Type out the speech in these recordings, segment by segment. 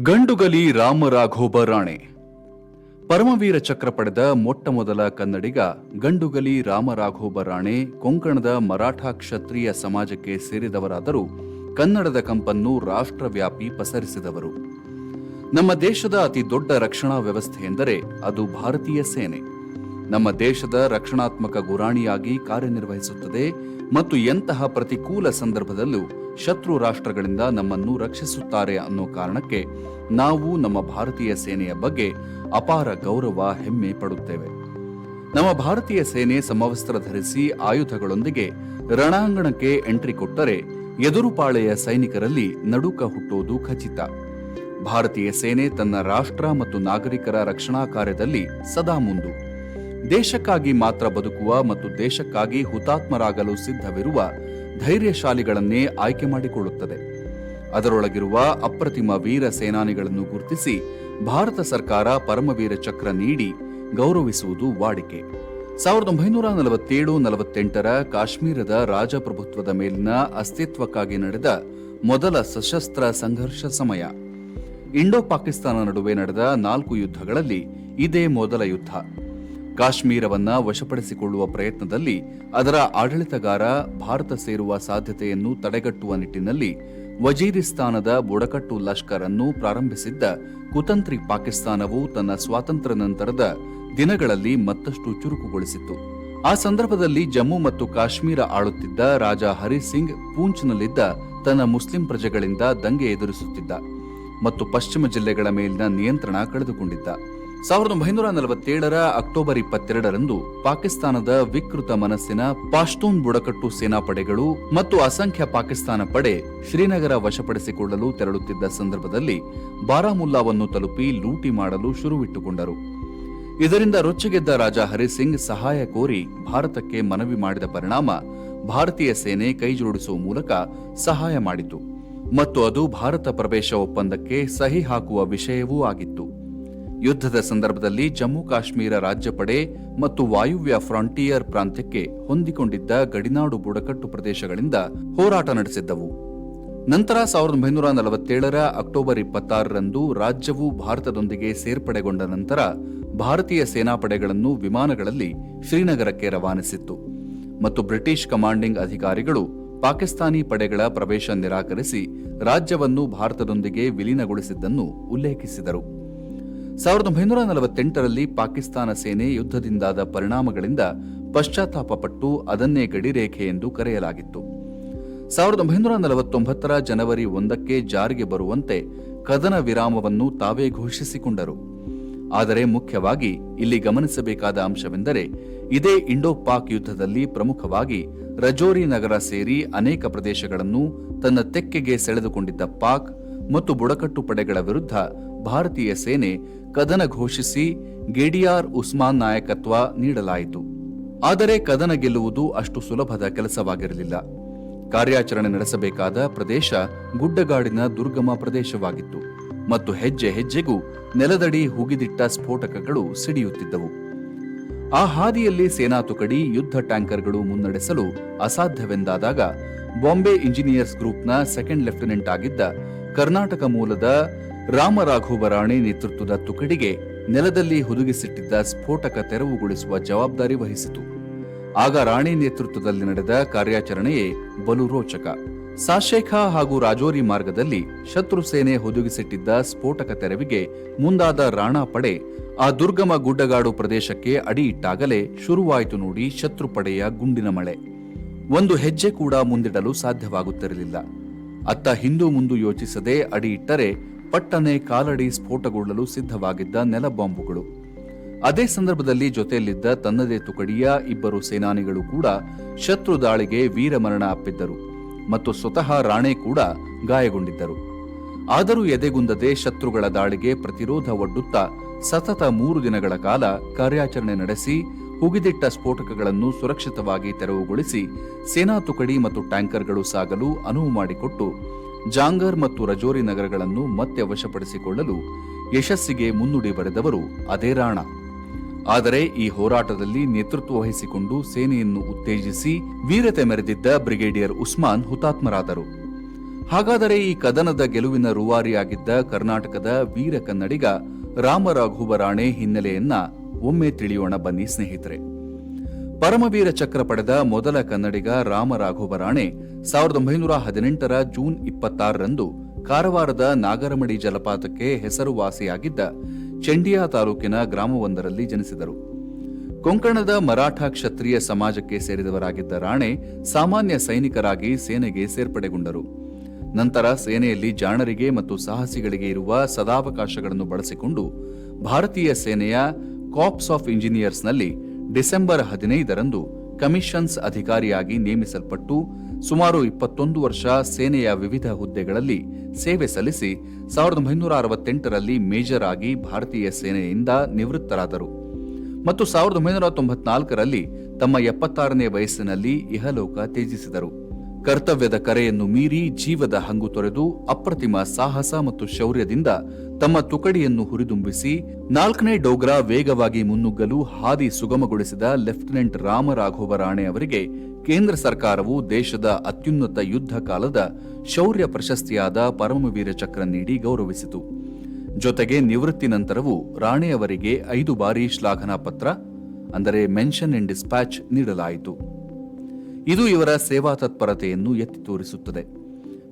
ಗಂಡುಗಲಿ ರಾಮರಾಘೋಬ ರಾಣೆ. ಪರಮವೀರ ಚಕ್ರ ಪಡೆದ ಮೊಟ್ಟ ಮೊದಲ ಕನ್ನಡಿಗ, ಗಂಡುಗಲಿ ರಾಮರಾಘೋಬ ರಾಣೆ, ಕೊಂಕಣದ ಮರಾಠ ಕ್ಷತ್ರಿಯ ಸಮಾಜಕ್ಕೆ ಸೇರಿದವರಾದರೂ ಕನ್ನಡದ ಕಂಪನ್ನು ರಾಷ್ಟ್ರವ್ಯಾಪಿ ಪಸರಿಸಿದವರು. ನಮ್ಮ ದೇಶದ ಅತಿ ದೊಡ್ಡ ರಕ್ಷಣಾ ವ್ಯವಸ್ಥೆ ಎಂದರೆ ಅದು ಭಾರತೀಯ ಸೇನೆ. ನಮ್ಮ ದೇಶದ ರಕ್ಷಣಾತ್ಮಕ ಗುರಾಣಿಯಾಗಿ ಕಾರ್ಯನಿರ್ವಹಿಸುತ್ತದೆ ಮತ್ತು ಎಂತಹ ಪ್ರತಿಕೂಲ ಸಂದರ್ಭದಲ್ಲೂ ಶತ್ರು ರಾಷ್ಟ್ರಗಳಿಂದ ನಮ್ಮನ್ನು ರಕ್ಷಿಸುತ್ತಾರೆ ಅನ್ನೋ ಕಾರಣಕ್ಕೆ ನಾವು ನಮ್ಮ ಭಾರತೀಯ ಸೇನೆಯ ಬಗ್ಗೆ ಅಪಾರ ಗೌರವ, ಹೆಮ್ಮೆ ಪಡುತ್ತೇವೆ. ನಮ್ಮ ಭಾರತೀಯ ಸೇನೆ ಸಮವಸ್ತ್ರ ಧರಿಸಿ ಆಯುಧಗಳೊಂದಿಗೆ ರಣಾಂಗಣಕ್ಕೆ ಎಂಟ್ರಿ ಕೊಟ್ಟರೆ ಎದುರುಪಾಳೆಯ ಸೈನಿಕರಲ್ಲಿ ನಡುಕ ಹುಟ್ಟೋದು ಖಚಿತ. ಭಾರತೀಯ ಸೇನೆ ತನ್ನ ರಾಷ್ಟ್ರ ಮತ್ತು ನಾಗರಿಕರ ರಕ್ಷಣಾ ಕಾರ್ಯದಲ್ಲಿ ಸದಾ ಮುಂದು. ದೇಶಕ್ಕಾಗಿ ಮಾತ್ರ ಬದುಕುವ ಮತ್ತು ದೇಶಕ್ಕಾಗಿ ಹುತಾತ್ಮರಾಗಲು ಸಿದ್ಧವಿರುವ ಧೈರ್ಯಶಾಲಿಗಳನ್ನೇ ಆಯ್ಕೆ ಮಾಡಿಕೊಳ್ಳುತ್ತದೆ. ಅದರೊಳಗಿರುವ ಅಪ್ರತಿಮ ವೀರ ಸೇನಾನಿಗಳನ್ನು ಗುರುತಿಸಿ ಭಾರತ ಸರ್ಕಾರ ಪರಮವೀರ ಚಕ್ರ ನೀಡಿ ಗೌರವಿಸುವುದು ವಾಡಿಕೆ. ಸಾವಿರದ ಒಂಬೈನೂರ ನಲವತ್ತೇಳು ನಲವತ್ತೆಂಟರ ಕಾಶ್ಮೀರದ ರಾಜಪ್ರಭುತ್ವದ ಮೇಲಿನ ಅಸ್ತಿತ್ವಕ್ಕಾಗಿ ನಡೆದ ಮೊದಲ ಸಶಸ್ತ್ರ ಸಂಘರ್ಷ ಸಮಯ. ಇಂಡೋ ಪಾಕಿಸ್ತಾನ ನಡುವೆ ನಡೆದ ನಾಲ್ಕು ಯುದ್ಧಗಳಲ್ಲಿ ಇದೇ ಮೊದಲ ಯುದ್ಧ. ಕಾಶ್ಮೀರವನ್ನ ವಶಪಡಿಸಿಕೊಳ್ಳುವ ಪ್ರಯತ್ನದಲ್ಲಿ ಅದರ ಆಡಳಿತಗಾರ ಭಾರತ ಸೇರುವ ಸಾಧ್ಯತೆಯನ್ನು ತಡೆಗಟ್ಟುವ ನಿಟ್ಟಿನಲ್ಲಿ ವಜೀರಿಸ್ತಾನದ ಬುಡಕಟ್ಟು ಲಷ್ಕರ್ ಅನ್ನು ಪ್ರಾರಂಭಿಸಿದ್ದ ಕುತಂತ್ರಿ ಪಾಕಿಸ್ತಾನವು ತನ್ನ ಸ್ವಾತಂತ್ರ್ಯ ನಂತರದ ದಿನಗಳಲ್ಲಿ ಮತ್ತಷ್ಟು ಚುರುಕುಗೊಳಿಸಿತ್ತು. ಆ ಸಂದರ್ಭದಲ್ಲಿ ಜಮ್ಮು ಮತ್ತು ಕಾಶ್ಮೀರ ಆಳುತ್ತಿದ್ದ ರಾಜ ಹರಿಸಿಂಗ್ ಪೂಂಚ್ನಲ್ಲಿದ್ದ ತನ್ನ ಮುಸ್ಲಿಂ ಪ್ರಜೆಗಳಿಂದ ದಂಗೆ ಎದುರಿಸುತ್ತಿದ್ದ ಮತ್ತು ಪಶ್ಚಿಮ ಜಿಲ್ಲೆಗಳ ಮೇಲಿನ ನಿಯಂತ್ರಣ ಕಳೆದುಕೊಂಡಿದ್ದ. ಸಾವಿರದ ಒಂಬೈನೂರ ನಲವತ್ತೇಳರ ಅಕ್ಟೋಬರ್ ಇಪ್ಪತ್ತೆರಡರಂದು ಪಾಕಿಸ್ತಾನದ ವಿಕೃತ ಮನಸ್ಸಿನ ಪಾಶ್ತೂನ್ ಬುಡಕಟ್ಟು ಸೇನಾಪಡೆಗಳು ಮತ್ತು ಅಸಂಖ್ಯ ಪಾಕಿಸ್ತಾನ ಪಡೆ ಶ್ರೀನಗರ ವಶಪಡಿಸಿಕೊಳ್ಳಲು ತೆರಳುತ್ತಿದ್ದ ಸಂದರ್ಭದಲ್ಲಿ ಬಾರಾಮುಲ್ಲಾವನ್ನು ತಲುಪಿ ಲೂಟಿ ಮಾಡಲು ಶುರುವಿಟ್ಟುಕೊಂಡರು. ಇದರಿಂದ ರೊಚ್ಚಿಗೆದ್ದ ರಾಜ ಹರಿಸಿಂಗ್ ಸಹಾಯ ಕೋರಿ ಭಾರತಕ್ಕೆ ಮನವಿ ಮಾಡಿದ ಪರಿಣಾಮ ಭಾರತೀಯ ಸೇನೆ ಕೈಜೋಡಿಸುವ ಮೂಲಕ ಸಹಾಯ ಮಾಡಿತು. ಮತ್ತು ಅದು ಭಾರತ ಪ್ರವೇಶ ಒಪ್ಪಂದಕ್ಕೆ ಸಹಿ ಹಾಕುವ ವಿಷಯವೂ ಆಗಿತ್ತು. ಯುದ್ಧದ ಸಂದರ್ಭದಲ್ಲಿ ಜಮ್ಮು ಕಾಶ್ಮೀರ ರಾಜ್ಯಪಡೆ ಮತ್ತು ವಾಯುವ್ಯ ಫ್ರಾಂಟಿಯರ್ ಪ್ರಾಂತ್ಯಕ್ಕೆ ಹೊಂದಿಕೊಂಡಿದ್ದ ಗಡಿನಾಡು ಬುಡಕಟ್ಟು ಪ್ರದೇಶಗಳಿಂದ ಹೋರಾಟ ನಡೆಸಿದ್ದವು. ನಂತರ ಸಾವಿರದ ಒಂಬೈನೂರ ನಲವತ್ತೇಳರ ಅಕ್ಟೋಬರ್ ಇಪ್ಪತ್ತಾರರಂದು ರಾಜ್ಯವು ಭಾರತದೊಂದಿಗೆ ಸೇರ್ಪಡೆಗೊಂಡ ನಂತರ ಭಾರತೀಯ ಸೇನಾಪಡೆಗಳನ್ನು ವಿಮಾನಗಳಲ್ಲಿ ಶ್ರೀನಗರಕ್ಕೆ ರವಾನಿಸಿತ್ತು. ಮತ್ತು ಬ್ರಿಟಿಷ್ ಕಮಾಂಡಿಂಗ್ ಅಧಿಕಾರಿಗಳು ಪಾಕಿಸ್ತಾನಿ ಪಡೆಗಳ ಪ್ರವೇಶ ನಿರಾಕರಿಸಿ ರಾಜ್ಯವನ್ನು ಭಾರತದೊಂದಿಗೆ ವಿಲೀನಗೊಳಿಸಿದ್ದನ್ನು ಉಲ್ಲೇಖಿಸಿದರು. ಸಾವಿರದ ಒಂಬೈನೂರ ನಲವತ್ತೆಂಟರಲ್ಲಿ ಪಾಕಿಸ್ತಾನ ಸೇನೆ ಯುದ್ಧದಿಂದಾದ ಪರಿಣಾಮಗಳಿಂದ ಪಶ್ಚಾತ್ತಾಪಪಟ್ಟು ಅದನ್ನೇ ಗಡಿರೇಖೆ ಎಂದು ಕರೆಯಲಾಗಿತ್ತು. ಸಾವಿರದ ಒಂಬೈನೂರ ನಲವತ್ತೊಂಬತ್ತರ ಜನವರಿ ಒಂದಕ್ಕೆ ಜಾರಿಗೆ ಬರುವಂತೆ ಕದನ ವಿರಾಮವನ್ನು ತಾವೇ ಘೋಷಿಸಿಕೊಂಡರು. ಆದರೆ ಮುಖ್ಯವಾಗಿ ಇಲ್ಲಿ ಗಮನಿಸಬೇಕಾದ ಅಂಶವೆಂದರೆ ಇದೇ ಇಂಡೋ ಪಾಕ್ ಯುದ್ಧದಲ್ಲಿ ಪ್ರಮುಖವಾಗಿ ರಜೋರಿ ನಗರ ಸೇರಿ ಅನೇಕ ಪ್ರದೇಶಗಳನ್ನು ತನ್ನ ತೆಕ್ಕೆಗೆ ಸೆಳೆದುಕೊಂಡಿದ್ದ ಪಾಕ್ ಮತ್ತು ಬುಡಕಟ್ಟು ಪಡೆಗಳ ವಿರುದ್ಧ ಭಾರತೀಯ ಸೇನೆ ಕದನ ಘೋಷಿಸಿ ಗೇಡಿಯಾರ್ ಉಸ್ಮಾನ್ ನಾಯಕತ್ವ ನೀಡಲಾಯಿತು. ಆದರೆ ಕದನ ಗೆಲ್ಲುವುದು ಅಷ್ಟು ಸುಲಭದ ಕೆಲಸವಾಗಿರಲಿಲ್ಲ. ಕಾರ್ಯಾಚರಣೆ ನಡೆಸಬೇಕಾದ ಪ್ರದೇಶ ಗುಡ್ಡಗಾಡಿನ ದುರ್ಗಮ ಪ್ರದೇಶವಾಗಿತ್ತು. ಮತ್ತು ಹೆಜ್ಜೆ ಹೆಜ್ಜೆಗೂ ನೆಲದಡಿ ಹುಗಿದಿಟ್ಟ ಸ್ಫೋಟಕಗಳು ಸಿಡಿಯುತ್ತಿದ್ದವು. ಆ ಹಾದಿಯಲ್ಲಿ ಸೇನಾ ತುಕಡಿ, ಯುದ್ಧ ಟ್ಯಾಂಕರ್ಗಳು ಮುನ್ನಡೆಸಲು ಅಸಾಧ್ಯವೆಂದಾದಾಗ ಬಾಂಬೆ ಇಂಜಿನಿಯರ್ಸ್ ಗ್ರೂಪ್ನ ಸೆಕೆಂಡ್ ಲೆಫ್ಟಿನೆಂಟ್ ಆಗಿದ್ದ ಕರ್ನಾಟಕ ಮೂಲದ ರಾಮರಾಘವ ರಾಣೆ ನೇತೃತ್ವದ ತುಕಡಿಗೆ ನೆಲದಲ್ಲಿ ಹುದುಗಿಸಿಟ್ಟಿದ್ದ ಸ್ಫೋಟಕ ತೆರವುಗೊಳಿಸುವ ಜವಾಬ್ದಾರಿ ವಹಿಸಿತು. ಆಗ ರಾಣಿ ನೇತೃತ್ವದಲ್ಲಿ ನಡೆದ ಕಾರ್ಯಾಚರಣೆಯೇ ಬಲು ರೋಚಕ. ಸಾಶೇಖಾ ಹಾಗೂ ರಾಜೋರಿ ಮಾರ್ಗದಲ್ಲಿ ಶತ್ರು ಸೇನೆ ಹುದುಗಿಸಿಟ್ಟಿದ್ದ ಸ್ಫೋಟಕ ತೆರವಿಗೆ ಮುಂದಾದ ರಾಣಾ ಪಡೆ ಆ ದುರ್ಗಮ ಗುಡ್ಡಗಾಡು ಪ್ರದೇಶಕ್ಕೆ ಅಡಿಯಿಟ್ಟಾಗಲೇ ಶುರುವಾಯಿತು ನೋಡಿ ಶತ್ರು ಪಡೆಯ ಗುಂಡಿನ ಮಳೆ. ಒಂದು ಹೆಜ್ಜೆ ಕೂಡ ಮುಂದಿಡಲು ಸಾಧ್ಯವಾಗುತ್ತಿರಲಿಲ್ಲ. ಅತ್ತ ಹಿಂದೂ ಮುಂದು ಯೋಚಿಸದೆ ಅಡಿಯಿಟ್ಟರೆ ಪಟ್ಟನೆ ಕಾಲಡಿ ಸ್ಫೋಟಗೊಳ್ಳಲು ಸಿದ್ಧವಾಗಿದ್ದ ನೆಲಬಾಂಬುಗಳು ಅದೇ ಸಂದರ್ಭದಲ್ಲಿ ಜೊತೆಯಲ್ಲಿದ್ದ ತನ್ನದೇ ತುಕಡಿಯ ಇಬ್ಬರು ಸೇನಾನಿಗಳು ಕೂಡ ಶತ್ರು ದಾಳಿಗೆ ವೀರಮರಣ ಅಪ್ಪಿದ್ದರು ಮತ್ತು ಸ್ವತಃ ರಾಣೆ ಕೂಡ ಗಾಯಗೊಂಡಿದ್ದರು. ಆದರೂ ಎದೆಗುಂದದೆ ಶತ್ರುಗಳ ದಾಳಿಗೆ ಪ್ರತಿರೋಧ ಒಡ್ಡುತ್ತಾ ಸತತ ಮೂರು ದಿನಗಳ ಕಾಲ ಕಾರ್ಯಾಚರಣೆ ನಡೆಸಿ ಹುಗಿದಿಟ್ಟ ಸ್ಫೋಟಕಗಳನ್ನು ಸುರಕ್ಷಿತವಾಗಿ ತೆರವುಗೊಳಿಸಿ ಸೇನಾ ತುಕಡಿ ಮತ್ತು ಟ್ಯಾಂಕರ್ಗಳು ಸಾಗಲು ಅನುವು ಮಾಡಿಕೊಟ್ಟು ಜಾಂಗರ್ ಮತ್ತು ರಜೋರಿ ನಗರಗಳನ್ನು ಮತ್ತೆ ವಶಪಡಿಸಿಕೊಳ್ಳಲು ಯಶಸ್ಸಿಗೆ ಮುನ್ನುಡಿ ಬರೆದವರು ಅದೇ ರಾಣಾ. ಆದರೆ ಈ ಹೋರಾಟದಲ್ಲಿ ನೇತೃತ್ವ ವಹಿಸಿಕೊಂಡು ಸೇನೆಯನ್ನು ಉತ್ತೇಜಿಸಿ ವೀರತೆ ಮೆರೆದಿದ್ದ ಬ್ರಿಗೇಡಿಯರ್ ಉಸ್ಮಾನ್ ಹುತಾತ್ಮರಾದರು. ಹಾಗಾದರೆ ಈ ಕದನದ ಗೆಲುವಿನ ರೂವಾರಿಯಾಗಿದ್ದ ಕರ್ನಾಟಕದ ವೀರ ಕನ್ನಡಿಗ ರಾಮರಾಘುಬರಾಣೆ ಹಿನ್ನೆಲೆಯನ್ನ ಒಮ್ಮೆ ತಿಳಿಯೋಣ ಬನ್ನಿ ಸ್ನೇಹಿತರೆ. ಪರಮವೀರ ಚಕ್ರ ಪಡೆದ ಮೊದಲ ಕನ್ನಡಿಗ ರಾಮರಾಘವ ರಾಣೆ ಸಾವಿರದ ಒಂಬೈನೂರ ಹದಿನೆಂಟರ ಜೂನ್ ಇಪ್ಪತ್ತಾರರಂದು ಕಾರವಾರದ ನಾಗರಮಡಿ ಜಲಪಾತಕ್ಕೆ ಹೆಸರುವಾಸಿಯಾಗಿದ್ದ ಚೆಂಡಿಯಾ ತಾಲೂಕಿನ ಗ್ರಾಮವೊಂದರಲ್ಲಿ ಜನಿಸಿದರು. ಕೊಂಕಣದ ಮರಾಠ ಕ್ಷತ್ರಿಯ ಸಮಾಜಕ್ಕೆ ಸೇರಿದವರಾಗಿದ್ದ ರಾಣೆ ಸಾಮಾನ್ಯ ಸೈನಿಕರಾಗಿ ಸೇನೆಗೆ ಸೇರ್ಪಡೆಗೊಂಡರು. ನಂತರ ಸೇನೆಯಲ್ಲಿ ಜಾಣರಿಗೆ ಮತ್ತು ಸಾಹಸಿಗಳಿಗೆ ಇರುವ ಸದಾವಕಾಶಗಳನ್ನು ಬಳಸಿಕೊಂಡು ಭಾರತೀಯ ಸೇನೆಯ ಕಾಪ್ಸ್ ಆಫ್ ಇಂಜಿನಿಯರ್ಸ್ನಲ್ಲಿ ಡಿಸೆಂಬರ್ ಹದಿನೈದರಂದು ಕಮಿಷನ್ಸ್ ಅಧಿಕಾರಿಯಾಗಿ ನೇಮಿಸಲ್ಪಟ್ಟು ಸುಮಾರು ಇಪ್ಪತ್ತೊಂದು ವರ್ಷ ಸೇನೆಯ ವಿವಿಧ ಹುದ್ದೆಗಳಲ್ಲಿ ಸೇವೆ ಸಲ್ಲಿಸಿ ಸಾವಿರದ ಒಂಬೈನೂರ ಅರವತ್ತೆಂಟರಲ್ಲಿ ಮೇಜರ್ ಆಗಿ ಭಾರತೀಯ ಸೇನೆಯಿಂದ ನಿವೃತ್ತರಾದರು. ಮತ್ತು ಸಾವಿರದ ಒಂಬೈನೂರ ತೊಂಬತ್ನಾಲ್ಕರಲ್ಲಿ ತಮ್ಮ ಎಪ್ಪತ್ತಾರನೇ ವಯಸ್ಸಿನಲ್ಲಿ ಇಹಲೋಕ ತ್ಯಜಿಸಿದರು. ಕರ್ತವ್ಯದ ಕರೆಯನ್ನು ಮೀರಿ ಜೀವದ ಹಂಗು ತೊರೆದು ಅಪ್ರತಿಮ ಸಾಹಸ ಮತ್ತು ಶೌರ್ಯದಿಂದ ತಮ್ಮ ತುಕಡಿಯನ್ನು ಹುರಿದುಂಬಿಸಿ ನಾಲ್ಕನೇ ಡೋಗ್ರಾ ವೇಗವಾಗಿ ಮುನ್ನುಗ್ಗಲು ಹಾದಿ ಸುಗಮಗೊಳಿಸಿದ ಲೆಫ್ಟಿನೆಂಟ್ ರಾಮರಾಘವ ರಾಣೆ ಅವರಿಗೆ ಕೇಂದ್ರ ಸರ್ಕಾರವು ದೇಶದ ಅತ್ಯುನ್ನತ ಯುದ್ಧ ಕಾಲದ ಶೌರ್ಯ ಪ್ರಶಸ್ತಿಯಾದ ಪರಮವೀರ ಚಕ್ರ ನೀಡಿ ಗೌರವಿಸಿತು. ಜೊತೆಗೆ ನಿವೃತ್ತಿ ನಂತರವೂ ರಾಣೆಯವರಿಗೆ ಐದು ಬಾರಿ ಶ್ಲಾಘನಾ ಪತ್ರ, ಅಂದರೆ ಮೆನ್ಷನ್ ಇನ್ ಡಿಸ್ಪ್ಯಾಚ್ ನೀಡಲಾಯಿತು. ಇದು ಇವರ ಸೇವಾ ತತ್ಪರತೆಯನ್ನು ಎತ್ತಿ ತೋರಿಸುತ್ತದೆ.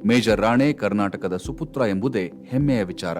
ಮೇಜರ್ ರಾಣೆ ಕರ್ನಾಟಕದ ಸುಪುತ್ರ ಎಂಬುದೇ ಹೆಮ್ಮೆಯ ವಿಚಾರ.